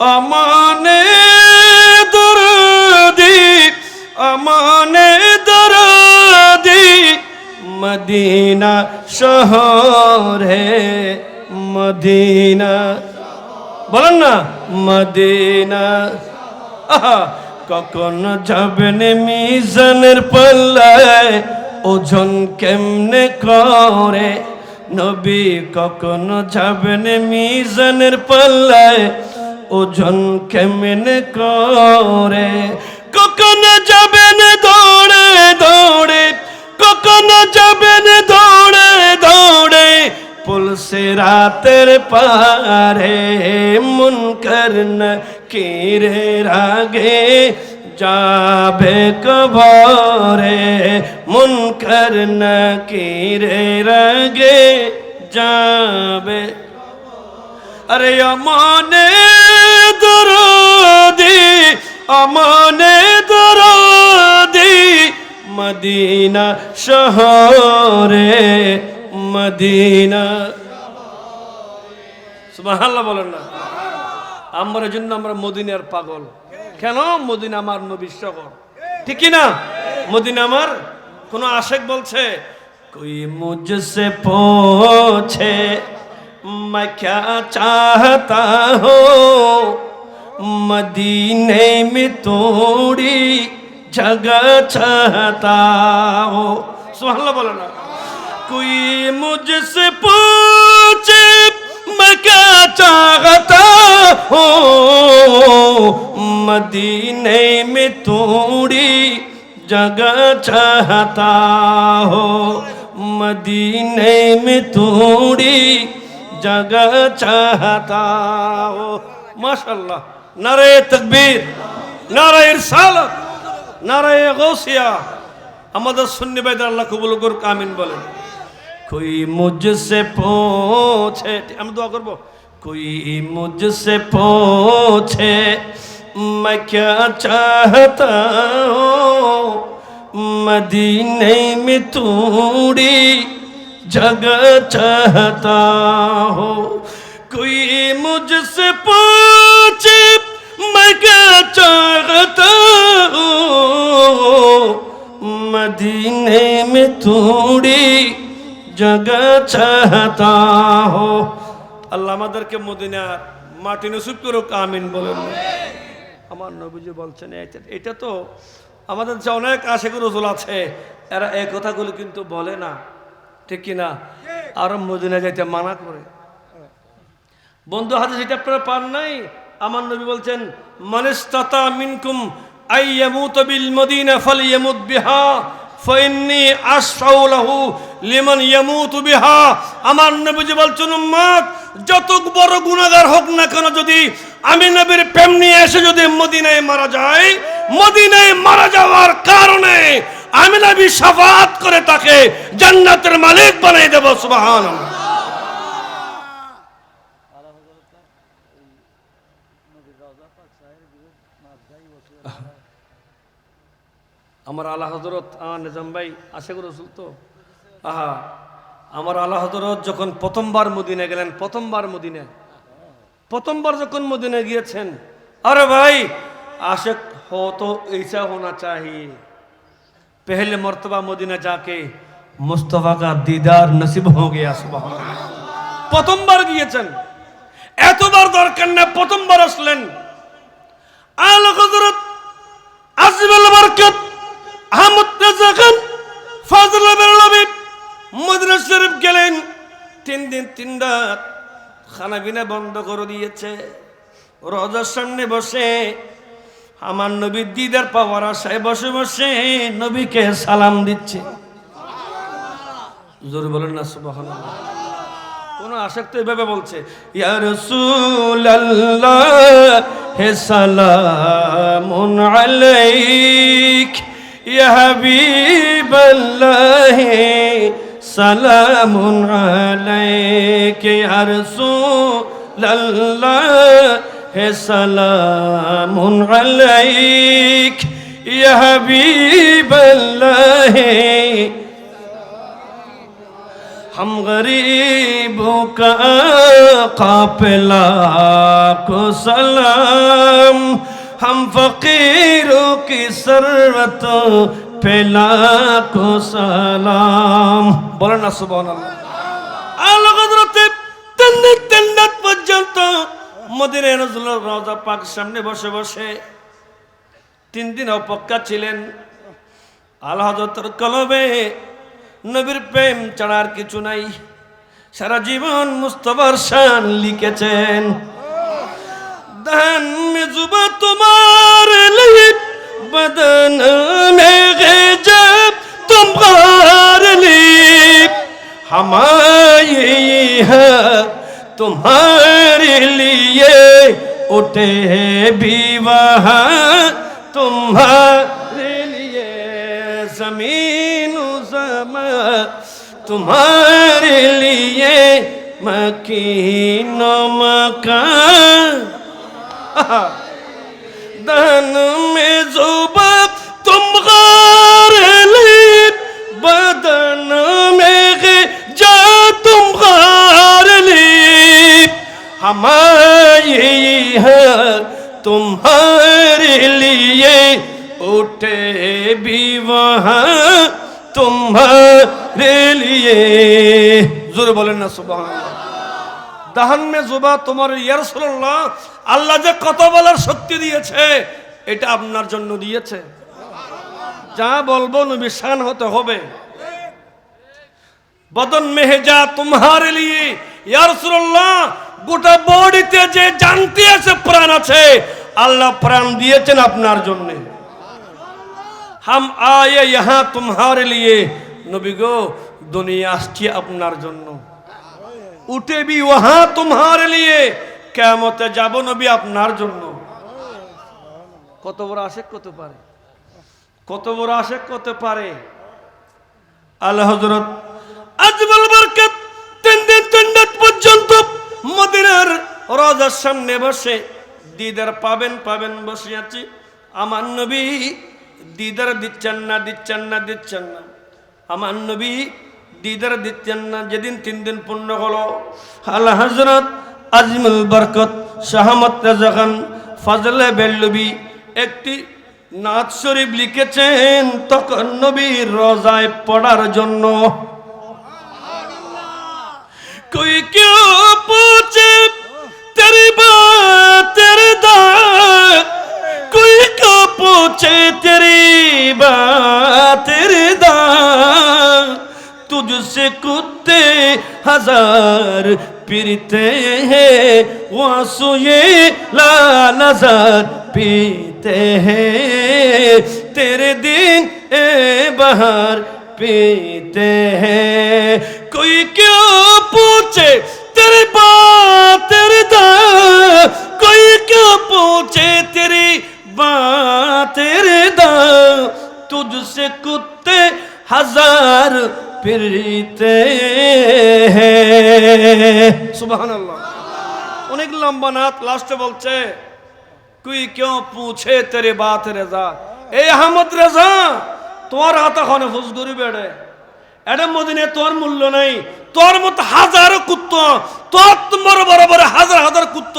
আমানে দরদি আমানে দরদি, মদিনা শহরে মদিনা। বলেন না, মদিনা। কখন যাবেন মিজানের পাল্লায় ওজন কেমনে করে? নবী কখন যাবেন মিজানের পাল্লায় ওজন কেমনে করে? কখন যাবেন দৌড়ে দৌড়ে? কখন যাবেন দৌড়ে দৌড়ে? পুলসে রাতের পারে মন করন কিরে রাগে? যাবে কবরে মন করন কিরে রাগে? যাবে আরে আমানে দরদি আমানে দরদি মদিনা শহরে মদিনা সুবহানাল্লাহ বলেন না আমরা জন্য আমরা মদিনার পাগল কেন মদিনা আমার নবীর শহর ঠিক না মদিনা আমার কোন আশেক বলছে कोई मुझसे पूछे मैं क्या चाहता हूँ مدینے میں توڑی جگہ چاہتا ہو۔ سبحان اللہ بولو نا کوئی مجھ سے پوچھے میں کیا چاہتا ہوں؟ مدینے میں توڑی جگہ چاہتا ہو۔ مدینے میں توڑی جگہ چاہتا ہو۔ ماشاءاللہ۔ नारे इरसालत নারে গৌসিয়া আমাদের সুন্নি ভাইদের আল্লাহ কবুল করুক আমিন বলেন कोई मुझसे पूछे हम दुआ करबो कोई मुझसे पूछे मैं क्या चाहता हूँ मदीने में थोड़ी जगह चाहता हो कोई मुझसे पूछे मैं क्या चाहता हूँ मदीने में थोड़ी जगह चाहता हो আল্লাহ আমাদেরকে মদিনার মাটি নসিব করুক আমিন বলেন আমার নবীজি বলছেন এটা এটা তো আমাদের যে অনেক আশেখ রসুল আছে এরা এই কথাগুলো কিন্তু বলে না ঠিক কিনা আরো মদিনা যাইতে মানা করে বন্ধু হাতে যেটা আপনারা পান নাই আমার নবী বলছেন, মানিস্তাতা মিনকুম আই বিল মদিনা ফালিয়ামুত বিহা, ফাইন্নি আশফাউ লাহু লিমান ইয়ামুতু বিহা। আমার নবী যে বলছেন উম্মত যত বড় গুনাহগার হোক না কেন, যদি আমি নবীর প্রেম নিয়ে এসে যদি মদিনায় মারা যায় মদিনায় মারা যাওয়ার কারণে আমি নবী শাফাত করে তাকে জান্নাতের মালিক বানিয়ে দেব, সুবহানাল্লাহ। আমার আল্লাহ হজরত নিজাম ভাই, আশা করে রসুল তো? আহা, আমার আল্লাহ হজরত যখন প্রথমবার মদিনে গেলেন, প্রথমবার মদিনে প্রথমবার যখন মদিনে গিয়েছেন, আরে ভাই, আশেক হতো এইসা হোনা চাহি। পেহলে মর্তবা মদিনে যাকে মুস্তফা কা দিদার নসিব হো গিয়া সুবাহ প্রথমবার গিয়েছেন, এতবার দরকার না প্রথমবার আসলেন। আল হজরত আজিবুল বরকত আহমদ রাজা খান ফজল বেরলবি মদিনা শরীফ গেলেন। তিন দিন তিন রাত খানা বিনা বন্ধ করে দিয়েছে। রোজার সামনে বসে আমার নবীর দিদার পাওয়ার আশায় বসে বসে নবীকে সালাম দিচ্ছে। জোর বলেন না সুবহানাল্লাহ। কোন আসক্ত এভাবে বলছে হে সালামুন আলাইক। হাবিব সালাম আলাইকে আর হে সালাম আলাইক ইয়া হাবিব ہم غریبوں کا قافلہ کو سلام ہم فقیروں کی ثروت پھیلا کو سلام بولنا سبحان اللہ اللہ حضرت تندت تندت পর্যন্ত মদিনায় রাসূলুল্লাহ রওজা পাক সামনে বসে বসে তিন দিন অপেক্ষা ছিলেন আল্লাহ হযরতের কলবে নবীর প্রেম ছাড়ার কিছু নাই সারা জীবন মুস্তফার শান লিখেছেন दहन में जुबा तुम्हारे लिए बदन में है जब तुम्हारे लिए हमारे है तुम्हारे लिए उठे भी वहाँ तुम्हारे लिए जमीन समा तुम्हारे लिए मकीन मकान دن میں زبب تم غار لی بدن میں غجا تم غار لی ہماری ہے تمہارے لیے اٹھے بھی وہاں تمہارے لیے ضرور بولنا سبحان اللہ দাহান মে জুবা তোমার ইয়ারসুল্লাহ আল্লাহ যে কত বলার শক্তি দিয়েছে, এটা আপনার জন্য দিয়েছে। যা বলব নবী শান হতে হবে। বদন মেহেজা তোমার লিয়ে ইয়ারসুল্লাহ গোটা বডিতে যে জানতে আছে, প্রাণ আছে, আল্লাহ প্রাণ দিয়েছেন আপনার জন্য। হাম আয়ে ইহা তোমার লিয়ে নবী গো, দুনিয়া আসছি আপনার জন্য। উঠে বি ওহা তোমার লিয়ে কেমতে যাব নবী আপনার জন্য। কত বড় আশেক কত পারে। কত বড় আশেক কত পারে। আল্লাহ হজরত আজমাল বরকত তিন দিন তিন রাত পর্যন্ত মদিনার রাজার সামনে বসে দিদার পাবেন পাবেন বসে আছি। আমার নবী দিদার দিচ্ছেন না দিচ্ছেন না দিচ্ছেন না। আমার নবী দিদার দিতেন না যেদিন তিন দিন পূর্ণ হলো। আল্লাহ হজরত আজমুল বরকত শাহমত রাজাখান ফাজলে বেল্লবি একটি নাচ শরীফ লিখেছেন তখন নবীর রজায় পড়ার জন্য। কই কেউ পৌঁছে তেরি তের কই কেউ পৌঁছে তেরি বা তেরে দা तुझसे कुत्ते हजार पीते हैं वो आंसू ये लाल हजार पीते हैं तेरे दिन ए बहार पीते हैं कोई क्यों पूछे तेरी बात तेरे दाग कोई क्यों पूछे तेरी बात तेरे दाग तुझसे कुत्ते हजार পিরিতে সুবাহান অনেক লম্বা নাথ লাস্টে বলছে, কুই কেউ পুছে তেরে বাত রেজা? এই আহমদ রেজা তোমার হাতা খনে ফুসগুরি বেড়ে। এটা মদিনে তোর মূল্য নাই। তোর মতো হাজার কুত্ত, তোর তোমার বড় বড় হাজার হাজার কুত্ত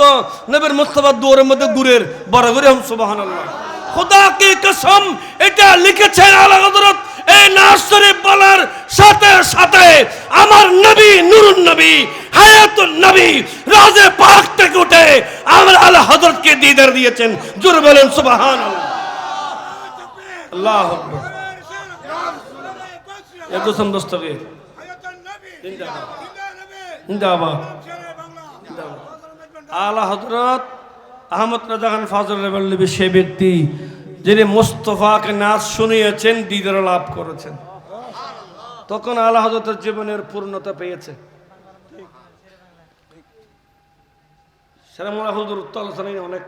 নবের মোস্তফা দুয়ারের মধ্যে গুরের বড় করে হম সুবাহান খোদা কে কসম, এটা লিখেছেন আলা হযরত বলার সাথে সাথে আমার নবী, নুরুন নবী, হায়াতুন নবী রাজে পাক থেকে উঠে আমার দিদার দিয়েছেন। জোর বলেন, সুবহানাল্লাহ। আল্লাহ আলা হজরত আহমদ রাজা খান ফাজল সে ব্যক্তি যিনি মোস্তফাকে নাচ শুনিয়েছেন, দিদার লাভ করেছেন। তখন আলা হজরতের জীবনের পূর্ণতা পেয়েছে। উত্তল অনেক।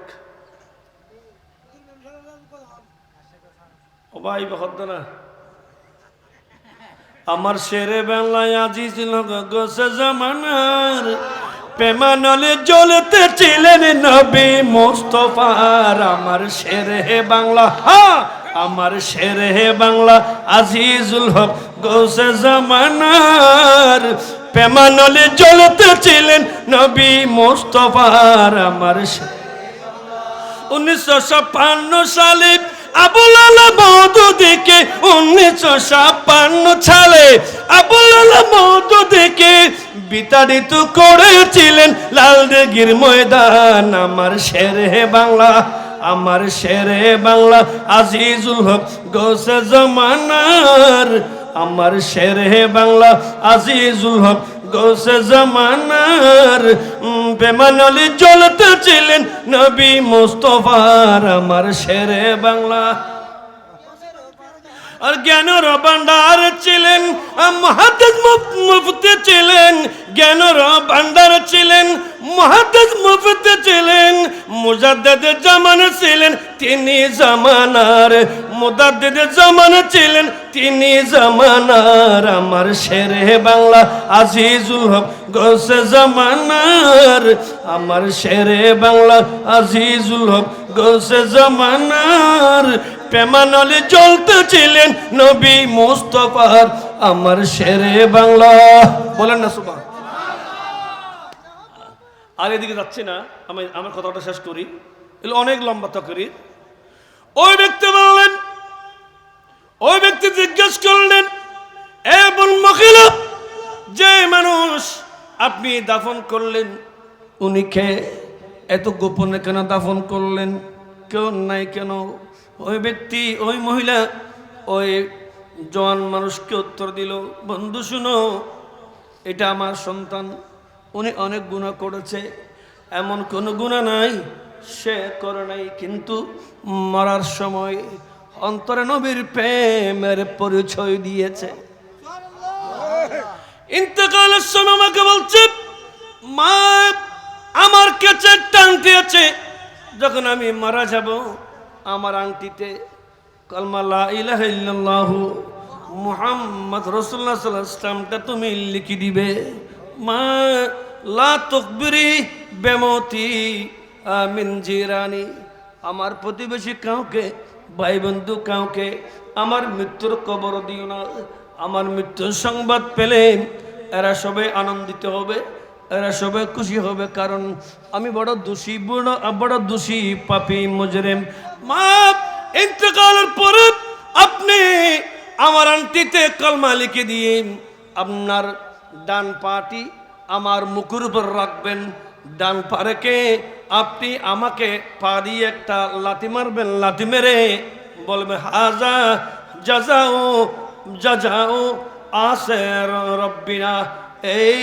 ভাই না। আমার শেরে বেলায় আজি ছিল গোসে জামানার পেমানলে জ্বলতে ছিলেন নবী মোস্তফার আমার শেরে বাংলা হ্যাঁ আমার শেরে বাংলা আজিজুল হক গোসে জামানার। পেমানলে জ্বলতেছিলেন নবী মোস্তফার আমার সে- উনিশশো ছাপ্পান্ন সালে আবুল আলা মধু দেখে উনিশশো ছাপ্পান্ন সালে আবুল আলা বিতাড়িত করেছিলেন লাল দিঘির ময়দান। আমার শেরে বাংলা, আমার শেরে বাংলা, আজিজুল হক গোসে জমানার। আমার শেরে বাংলা, আজিজুল হক গোসে জমানার। বেমানলি জ্বলতে ছিলেন নবী মুস্তফার। আমার শেরে বাংলা। আর জ্ঞানের ভান্ডার ছিলেন মহাদেশ মুফতি ছিলেন, জ্ঞানের ভান্ডার ছিলেন মহাদেশ মুফতি ছিলেন মুজাদ্দেদের জামান ছিলেন, তিনি জামানার মুজাদ্দেদের জামানে ছিলেন, তিনি জামানার। আমার শেরে বাংলা আজিজুল হক গোসে জামানার, আমার শেরে বাংলা আজিজুল হক গোসে জামানার। পেমানলে জ্বলতে ছিলেন নবী মুস্তফার আমার শেরে বাংলা। বলেন না সুবা আর এদিকে যাচ্ছি না, আমি আমার কথাটা শেষ করি। অনেক লম্বা তকরি ওই ব্যক্তি বললেন, ওই ব্যক্তি জিজ্ঞেস করলেন এবং মহিলা, যে মানুষ আপনি দাফন করলেন, উনি খেয়ে এত গোপনে কেন দাফন করলেন? কেউ নাই কেন? ওই ব্যক্তি, ওই মহিলা, ওই জওয়ান মানুষকে উত্তর দিল, বন্ধু, শুনো, এটা আমার সন্তান। উনি অনেক গুণা করেছে। এমন কোনো গুণা নাই, সে করে নাই। কিন্তু মরার সময় অন্তরে নবীর প্রেমের পরিচয় দিয়েছে। ইন্তকালের সময় আমাকে বলছে, মা, আমার একটা আংটি আছে যখন আমি মারা যাব আমার আংটিতে কলমা লা ইলাহা মুহাম্মদ রাসূলুল্লাহ সাল্লাল্লাহু আলাইহি তুমি লিখি দিবে। মা লা বেমতি আমিন জিরানি। আমার প্রতিবেশী কাউকে ভাই বন্ধু কাউকে আমার মৃত্যুর কবর দিও না। আমার মৃত্যুর সংবাদ পেলে এরা সবে আনন্দিত হবে। এরা সবাই খুশি হবে, কারণ আমি বড় দোষী, বড় বড় দোষী, পাপি, মজরেম। মা ইন্তকালের পরে আপনি আমার আন্টিতে কলমা লিখে দিয়ে আপনার ডান পাটি আমার মুখের উপর রাখবেন। ডান পা রেখে আপনি আমাকে পা দিয়ে একটা লাথি মারবেন, লাথি মেরে বলবে, হাজা যাজাও যাজাও আসে রব্বিনা, এই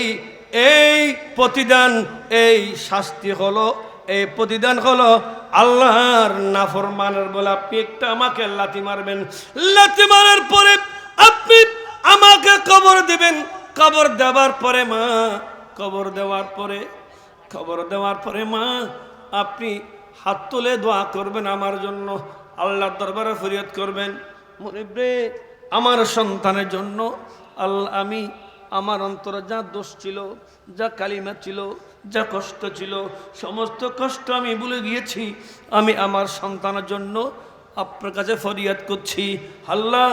এই প্রতিদান, এই শাস্তি হলো, এই প্রতিদান হলো আল্লাহর নাফরমানের বলে আপনি একটা আমাকে লাথি মারবেন। লাথি মারার পরে আপনি আমাকে কবর দিবেন। কবর দেওয়ার পরে মা, কবর দেওয়ার পরে খবর দেওয়ার পরে মা, আপনি হাত তুলে দোয়া করবেন আমার জন্য। আল্লাহর দরবারে ফরিয়াদ করবেন। মনিব্রে আমার সন্তানের জন্য আল্লাহ আমি আমার অন্তরে যা দোষ ছিল, যা কালিমা ছিল, যা কষ্ট ছিল, সমস্ত কষ্ট আমি ভুলে গিয়েছি। আমি আমার সন্তানের জন্য আপনার কাছে ফরিয়াদ করছি। আল্লাহ,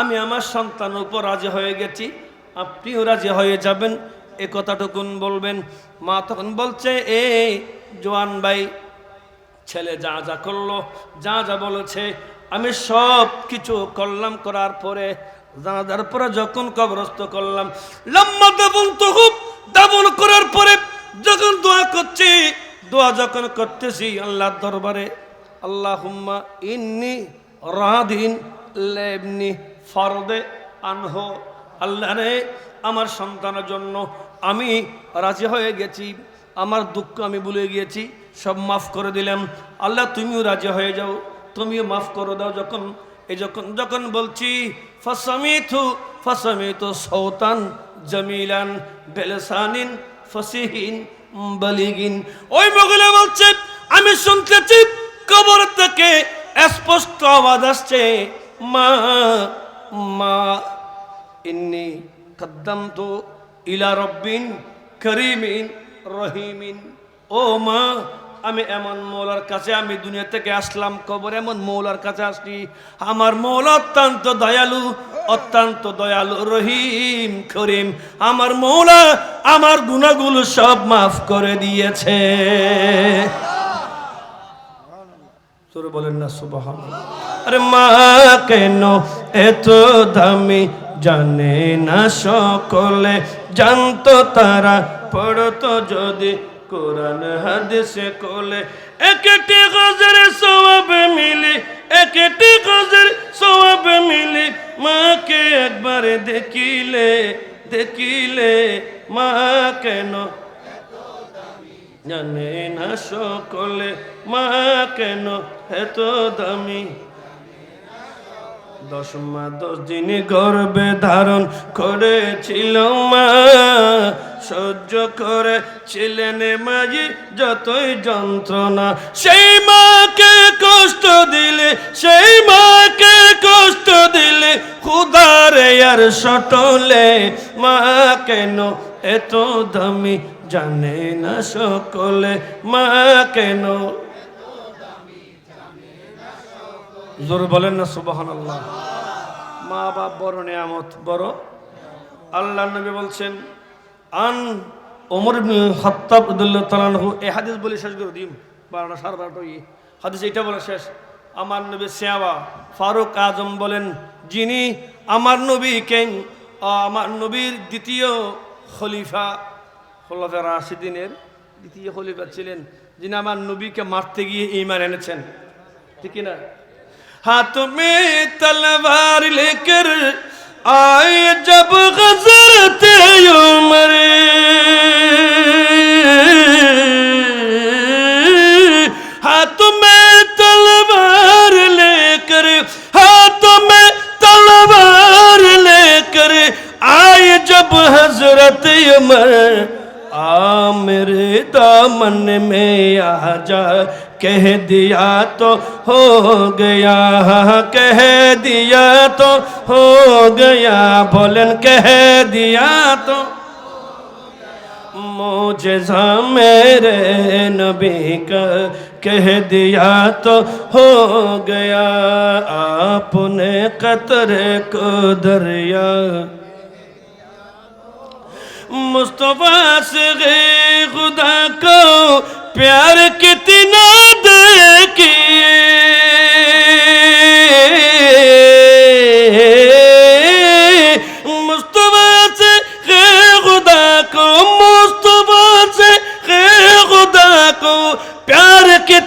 আমি আমার সন্তানের উপর রাজি হয়ে গেছি। আপনিও রাজি হয়ে যাবেন। এ কথাটুকুন বলবেন। মা তখন বলছে, এ জোয়ান ভাই, ছেলে যা যা করল, যা যা বলেছে, আমি সব কিছু করলাম। করার পরে জানাজার পরে যখন কবরস্থ করলাম, লম্বা দাবন তো খুব দাবন করার পরে যখন দোয়া করছি, দোয়া যখন করতেছি আল্লাহর দরবারে আল্লাহ হুম্মা ইন্নি রাদিন লেবনি ফরদে আনহ, আল্লাহ রে, আমার সন্তানের জন্য আমি রাজি হয়ে গেছি, আমার দুঃখ আমি ভুলে গিয়েছি, সব মাফ করে দিলাম। আল্লাহ তুমিও রাজি হয়ে যাও, তুমিও মাফ করে দাও যখন, এই যখন যখন বলছি ফসামিথু ফসামিথু সৌতান জমিলান বেলসানিন ফসিহিন বলিগিন ওই মহিলা বলছে, আমি শুনতেছি, কবর থেকে স্পষ্ট আওয়াজ আসছে। মা মা, ইন্নি কদ্দমতু ইলা রব্বিন করিমিন রহিমিন। ও মা আমি এমন মৌলার কাছে, আমি দুনিয়া থেকে আসলাম কবর, এমন মৌলার কাছে আসছি। আমার মৌলা অত্যন্ত দয়ালু অত্যন্ত দয়ালু, রহিম, করিম। আমার মৌলা আমার গুণাগুলো সব মাফ করে দিয়েছে। তোর বলেন না সুবাহ আরে মা কেন এত দামি জানে না সকলে? জানতো তারা পড়তো যদি কোরআন হাদিসে কোলে একটি গজের সওয়াবে মিলি একটি গজের সওয়াবে মিলি। মাকে একবার দেখিলে দেখিলে, মা কেন? জানে না সকলে মা কেন এত দামি? দশ মা দশ দিন গর্বে ধারণ করেছিল মা, সহ্য করে ছিলেন মাঝি যতই যন্ত্রণা। সেই মাকে কষ্ট দিলে, সেই মাকে কষ্ট দিলে খুদারে আর সটলে। মা কেন এত দামি জানে না সকলে? মা কেন জোর বলেন না সুবাহান আল্লাহ মা বাপ বড় নিয়ামত, বড়। আল্লাহ নবী বলছেন, আন ওমর খাত্তাব রাদিয়াল্লাহু তাআলা হাদিস বলে শেষ করে দিম। বারোটা সাড়ে বারোটা ইয়ে হাদিস এটা বলে শেষ, আমার নবী সিয়াবা, ফারুক আজম বলেন, যিনি আমার নবী কেন আমার নবীর দ্বিতীয় খলিফা, খোলাফা রাশিদিনের দ্বিতীয় খলিফা ছিলেন, যিনি আমার নবীকে মারতে গিয়ে ইমান এনেছেন। ঠিক না? ہاتھ میں تلوار لے کر آئے جب غزرتے عمر۔ ہاتھ میں تلوار لے کر، ہاتھ میں تلوار لے کر آئے جب حضرت عمر۔ آ میرے دامن میں آ جا کہہ دیا تو ہو گیا، کہہ دیا تو ہو گیا، بولن کہہ دیا تو موجزہ میرے نبی کا کہہ دیا تو ہو گیا، آپ نے قطر کو دریا۔ مصطفیٰ سے خدا کو پیار کتنا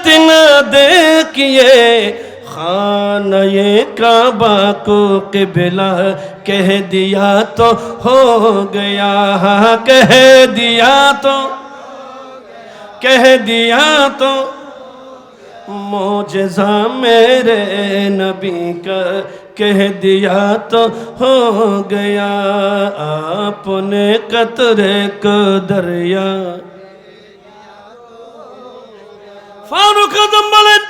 زیارت نہ دیکھیے، خانہ کعبہ کو قبلہ کہہ دیا تو ہو گیا، کہہ دیا تو، کہہ دیا تو موجزہ میرے نبی کا کہہ دیا تو ہو گیا آپ نے قطرے کو دریا۔ ফারুক আজম বলেন,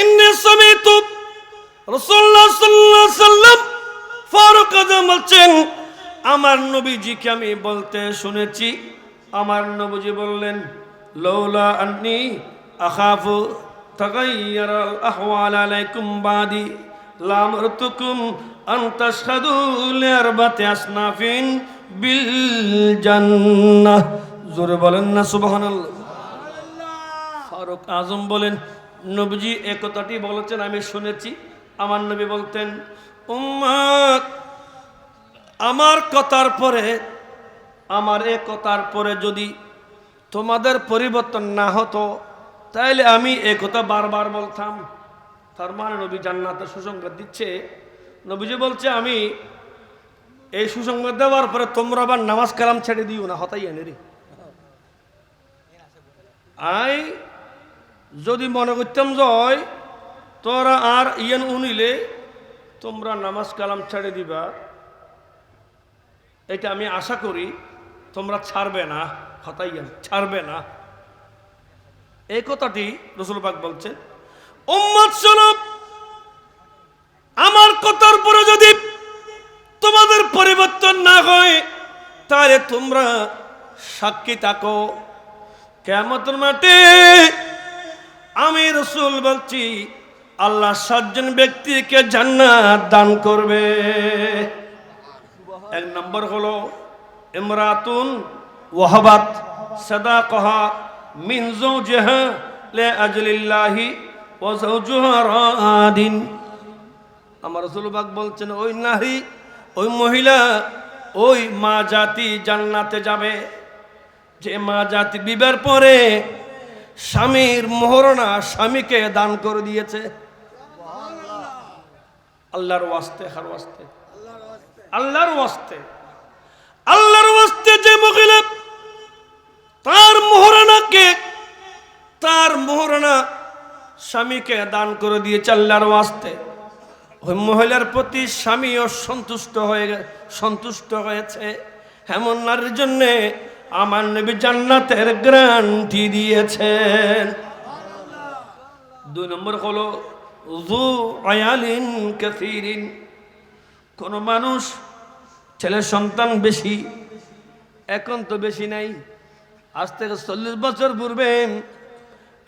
ইন্নি সামিতু রাসূলুল্লাহ সাল্লাল্লাহু আলাইহি সাল্লাম ফারুক আজম বলছেন, আমার নবীজিকে আমি বলতে শুনেছি। আমার নবীজি বললেন লৌলা আন্নি আখাফু তাগাইয়ার আল আহওয়াল আলাইকুম বাদি লামরতুকুম আন তাশহাদু আসনাফিন বিল জান্নাহ। জোরে বলেন না, সুবহানাল্লাহ। ফারুক আজম বলেন, নবীজি এ কথাটি বলেছেন, আমি শুনেছি। আমার নবী বলতেন আমার কথার পরে, আমার এ কথার পরে যদি তোমাদের পরিবর্তন না হতো, তাইলে আমি এ কথা বারবার বলতাম। তার মানে নবী জান্নাতের সুসংবাদ দিচ্ছে। নবীজি বলছে, আমি এই সুসংবাদ দেওয়ার পরে তোমরা আবার নামাজ কালাম ছেড়ে দিও না, হতাই এনে রে। আই যদি মনে করতাম জয়, তোরা আর ইয়েন উনিলে তোমরা নামাজ কালাম ছেড়ে দিবা। এটা আমি আশা করি, তোমরা ছাড়বে না হতাইয়ান ছাড়বে না। এই কথাটি রসুল পাক বলছেন, উম্মত আমার কথার পরে যদি তোমাদের পরিবর্তন না হয়, তাহলে তোমরা সাক্ষী থাকো। কেমন মাঠে আমি রসুল বলছি, আল্লাহ সাতজন ব্যক্তিকে জান্নাত দান করবে। এক নম্বর হলো, ইমরাতুন ওয়াহাবাত সদা কহা মিন জৌজহা লে আজলিল্লাহি ও জৌজুহা রাদিন। আমার রসুলবাগ বলছেন, ওই নারী, ওই মহিলা, ওই মা জাতি জান্নাতে যাবে। যে মা জাতি বিবার পরে স্বামীর মোহরণা স্বামীকে দান করে দিয়েছে। আল্লাহর ওয়াস্তে, হার ওয়াস্তে। আল্লাহর ওয়াস্তে। আল্লাহর ওয়াস্তে যে মহিলা তার মোহরানাকে তার মোহরানা স্বামীকে দান করে দিয়েছে আল্লাহর ওয়াস্তে। ওই মহিলার প্রতি স্বামীও সন্তুষ্ট হয়ে সন্তুষ্ট হয়েছে। এমন নারীর জন্যে আমার নবী জান্নাতের গ্যারান্টি দিয়েছেন। দুই নম্বর হলো, জু আয়ালিন কাসিরিন। কোন মানুষ, ছেলে সন্তান বেশি, এখন তো বেশি নাই। আজ থেকে চল্লিশ বছর পূর্বে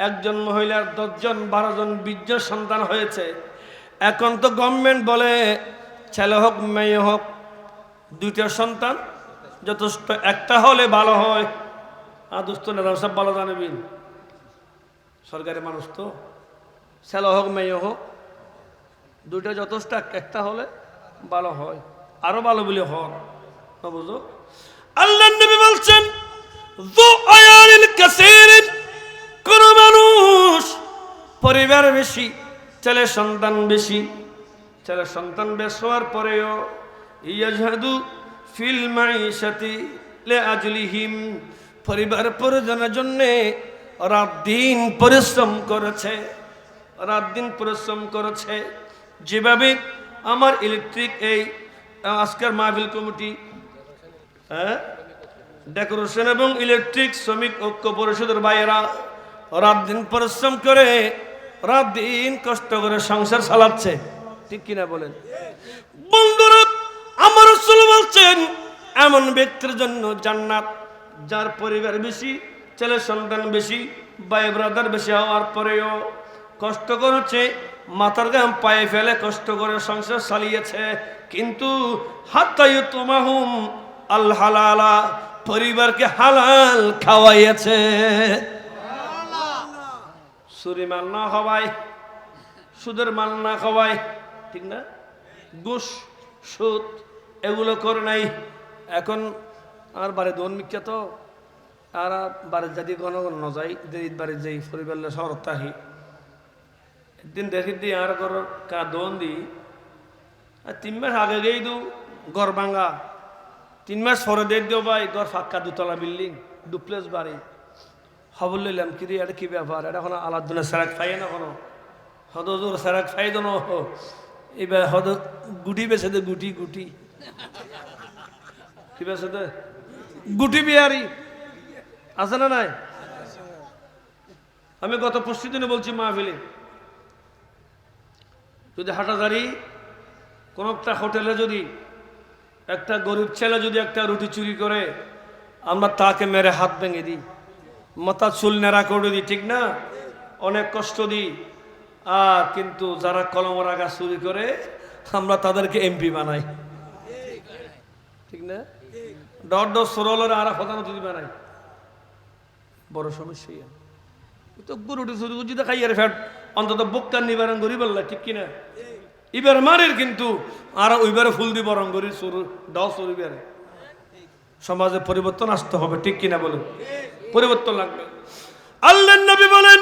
একজন মহিলার দশজন বারো জন বীর্য সন্তান হয়েছে। এখন তো গভর্নমেন্ট বলে, ছেলে হোক, মেয়ে হোক, দুইটা সন্তান যথেষ্ট একটা হলে ভালো হয়। আর দুস্থ নেতা সব ভালো জানবেন সরকারি মানুষ তো। ছেলে হোক, মেয়ে হোক, দুইটা যথেষ্ট একটা হলে ভালো হয়। আরও ভালো বলে হন। না বুঝো? আল্লাহ নবী বলছেন কোন মানুষ পরিবার বেশি, ছেলে সন্তান বেশি। ছেলে সন্তান বেশ হওয়ার পরেও ইয়াজহাদু ফিল মাইশাতি লে আজলিহিম পরিবার পরিজনের জন্যে রাত দিন পরিশ্রম করেছে। রাত দিন পরিশ্রম করেছে। যেভাবে আমার ইলেকট্রিক এই আজকের মাহফিল কমিটি হ্যাঁ? ডেকোরেশন এবং ইলেকট্রিক শ্রমিক ঐক্য পরিষদের বাইরা রাত দিন পরিশ্রম করে, রাত দিন কষ্ট করে সংসার চালাচ্ছে। ঠিক কিনা বলেন? রসুল বলছেন, এমন ব্যক্তির জন্য জান্নাত, যার পরিবার বেশি, ছেলে সন্তান বেশি, ভাই ব্রাদার বেশি হওয়ার পরেও কষ্ট করেছে, মাথার গাম পায়ে ফেলে কষ্ট করে সংসার চালিয়েছে। কিন্তু হাতাই তোমাহুম আল পরিবারকে হালাল খাওয়াইয়াছে। সুরি মাল না খাওয়াই, সুদের মাল না খাওয়াই, ঠিক না? ঘুষ, সুদ এগুলো করে নাই। এখন আর বাড়ি দোন মিথ্যা তো, আর বাড়ির যদি ঘন ঘন ন যাই দেরিত বাড়ির যাই পরিবার শহরত আহি একদিন দেখি দি আর ঘর কা দোন দি, আর তিন মাস আগে গেই দু ঘর ভাঙ্গা তিন মাস পরে দিয়ে দিও ভাই, ঘর ফাঁকা দুতলা বিল্ডিং ডুপ্লেস বাড়ি। খবর লইলাম কি রে এটা কি ব্যাপার? এটা এখন আলাদুল্লাহ স্যারাক পাই না কোনো? হদজোর স্যারাক পাই দো এবার হদ গুটি বেছে দে, গুটি গুটি। কি বেছে দে। গুটি বিহারি, আছে না নাই? আমি গত পরশু দিনে বলছি মাহফিলে, যদি হাঁটাদারি কোন একটা হোটেলে যদি একটা গরিব ছেলে যদি একটা রুটি চুরি করে, আমরা তাকে মেরে হাত ভেঙে দিই। মাথা চুল নেড়া করে দিই, ঠিক না? অনেক কষ্ট দিই। আর কিন্তু যারা কলমর আগা চুরি করে, আমরা তাদেরকে এমপি বানাই। ঠিক না? ডর ডর সরলের আর প্রধানমন্ত্রী বানাই বড় সমস্যা তো দেখাই আর ফ্যাট অন্তত বক্কার নিবারণ করি ঠিক কিনা? ইবার মারের কিন্তু আর ওইবারে ফুল দি বরং করি, সরু সরু বেড়ে সমাজে পরিবর্তন আসতে হবে, ঠিক কিনা বলেন? পরিবর্তন লাগবে। আল্লাহ নবী বলেন,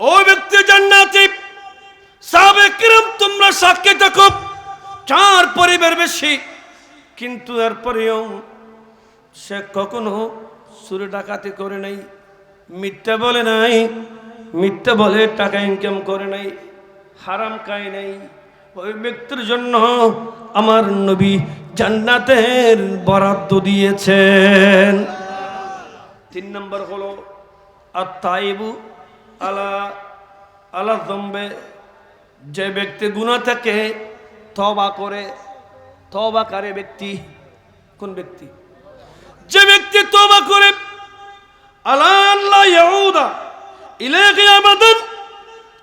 ও ব্যক্তি জান্নাতি, সাহাবে কিরম তোমরা সাক্ষী দেখো চার পরিবার বেশি কিন্তু এরপরেও সে কখনো সুরে ডাকাতি করে নাই, মিথ্যা বলে নাই, মিথ্যা বলে টাকা ইনকাম করে নাই, হারাম খায় নাই। ওই ব্যক্তির জন্য আমার নবী জান্নাতের বরাদ্দ দিয়েছেন। তিন নম্বর হলো আর তাইবু আলা আলা দম্বে, যে ব্যক্তি গুণা থেকে তবা করে তবাকারে ব্যক্তি? কোন ব্যক্তি? যে ব্যক্তি তবা করে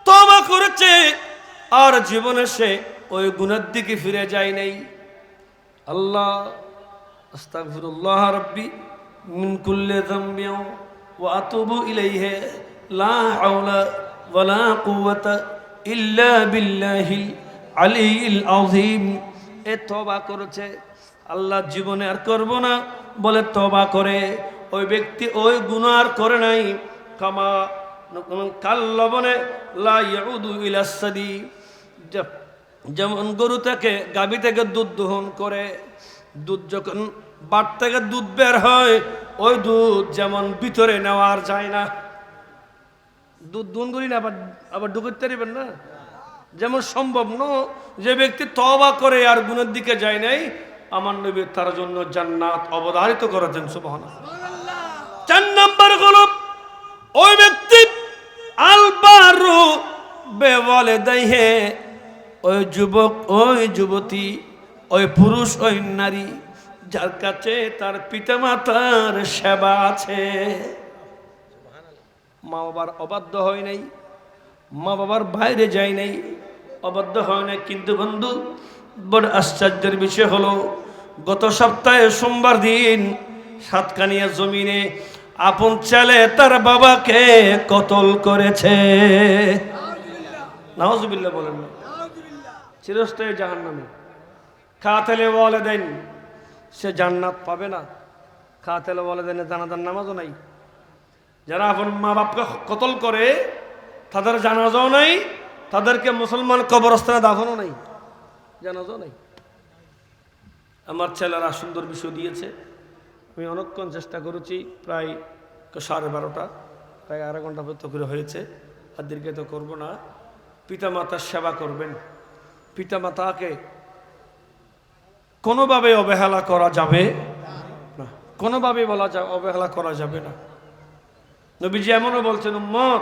তওবা করেছে, আর জীবনে সে ওই গুণের দিকে ফিরে যায় নাই। আল্লাহ রাব্বি লা ইল্লা বিল্লাহিল আলিয়্যিল আযীম। এ তওবা করেছে। আল্লাহ জীবনে আর করব না, বলে তওবা করে। ওই ব্যক্তি ওই গুণ আর করে নাই। কামা কাল লবণে লা ইয়াউদু ইলা সাদি। যেমন গরু থেকে, গাভী থেকে দুধ দহন করে, দুধ যখন বাট থেকে দুধ বের হয়, ওই দুধ যেমন ভিতরে নেওয়ার যায় না। দুধ দুন করি না, আবার আবার ঢুকতে না? যেমন সম্ভব ন যে ব্যক্তি তবা করে আর গুণের দিকে যায় নাই আমার নবী তার জন্য জান্নাত অবধারিত করেছেন সুবহান চার নাম্বার হলো ওই ব্যক্তি আলবারু বেবলে দেহে ওই যুবক ওই যুবতী ওই পুরুষ ওই নারী যার কাছে তার পিতামাতার সেবা আছে। মা বাবার অবাধ্য হয় নাই মা বাবার বাইরে যায় নাই, অবাধ্য হয় নাই। কিন্তু বন্ধু, বড় আশ্চর্যের বিষয় হলো, গত সপ্তাহে সোমবার দিন সাতকানিয়া জমিনে আপন ছেলে তার বাবাকে কতল করেছে। নাওজুবিল্লাহ বলেন না। চিরস্থায়ী জাহান নামে খাতেলে বলে দেন সে জান্নাত পাবে না। খাতেলে বলে দেন জানাজার নামাজও নাই। যারা আপন মা বাপকে কতল করে তাদের জানাজাও নাই, তাদেরকে মুসলমান কবরস্থানে দাফনও নাই, জানাজাও নাই। আমার ছেলেরা সুন্দর বিষয় দিয়েছে। আমি অনেকক্ষণ চেষ্টা করেছি, প্রায় সাড়ে বারোটা, প্রায় আধা ঘণ্টা পর্যন্ত করে হয়েছে। আর দীর্ঘায়িত করব না। পিতামাতার সেবা করবেন। পিতামাতাকে কোনোভাবে অবহেলা করা যাবে না। কোনোভাবে বলা যা অবহেলা করা যাবে না। নবীজি এমনও বলছেন, উম্মত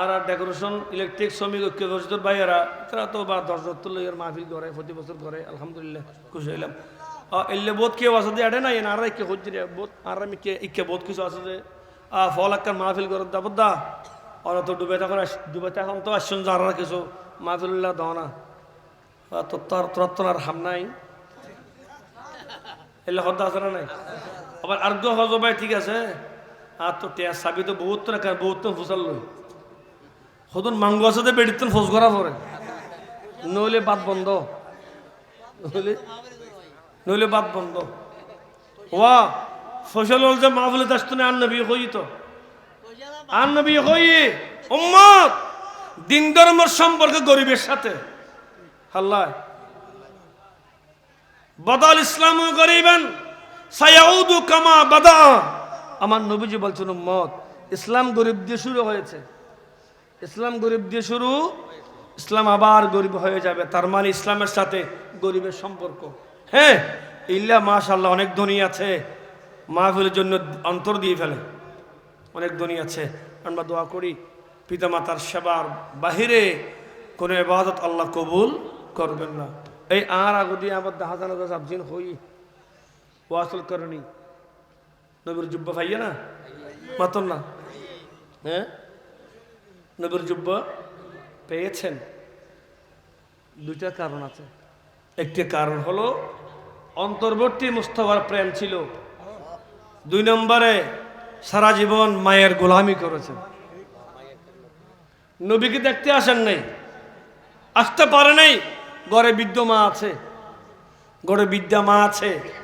আর আর ডেকোরেশন ইলেকট্রিক শ্রমিক, ঐক্য পরিষদের ভাইয়েরা তারা তো বা দশ দত্তর লইয়ের মাহফিল করে, প্রতি বছর করে, আলহামদুলিল্লাহ, খুশি হইলাম। এলে বোধ কেউ আছে যে আডে নাই আর ইকে হচ্ছে বোধ আর আমি কে ইকে বোধ কিছু আছে যে ফল একটা মাহফিল করে দা দা ওরা তো ডুবে তখন ডুবে এখন তো আসছেন যে আর কিছু। মাহফিল্লাহ দাও না। তো তার তোর আর হাম নাই। এলে হদ্দা আছে না নাই? আবার আর্ঘ হজ ভাই ঠিক আছে। আর তো টেয়া চাবি তো বহুত তো না বহুত তো ফুসাল লই। সদন মাংগ আছে বেডিতন ফোস করা পরে। নইলে বাদ বন্ধ। নইলে নইলে বাদ বন্ধ। ওয়া, ফসল হল যে মাহফুলে দাস তো আর নবী হই তো। আর নবী হই। উম্মত, দিন ধর্মের সম্পর্ক গরিবের সাথে। আল্লাহ বদল ইসলাম গরিবেন, সায়াউদু কামা বাদা। আমার নবীজি বলছেন মত ইসলাম গরিব দিয়ে শুরু হয়েছে। ইসলাম গরিব দিয়ে শুরু, ইসলাম আবার গরিব হয়ে যাবে। তার মানে ইসলামের সাথে গরিবের সম্পর্ক। হ্যাঁ ইল্লা মাশাল্লাহ অনেক ধনী আছে। মাহফিলের জন্য অন্তর দিয়ে ফেলে। অনেক ধনী আছে। আমরা দোয়া করি, পিতামাতার সেবার বাহিরে কোনো এবাদত আল্লাহ কবুল করবেন না। এই আর আগু দিয়ে আবার দেখা জানা সাবজিন হই, ওয়াসল করনি। নবীর জুব্বা ভাইয়া না? মাতন না? হ্যাঁ নবীর জুব্বা পেয়েছেন? দুইটা কারণ আছে। একটি কারণ হলো অন্তর্বর্তী মুস্তফার প্রেম ছিল। দুই নম্বরে সারা জীবন মায়ের গোলামি করেছেন। নবীকে দেখতে আসেন নাই। আসতে পারে নাই। গড়ে বিদ্য মা আছে। গড়ে বিদ্যা মা আছে।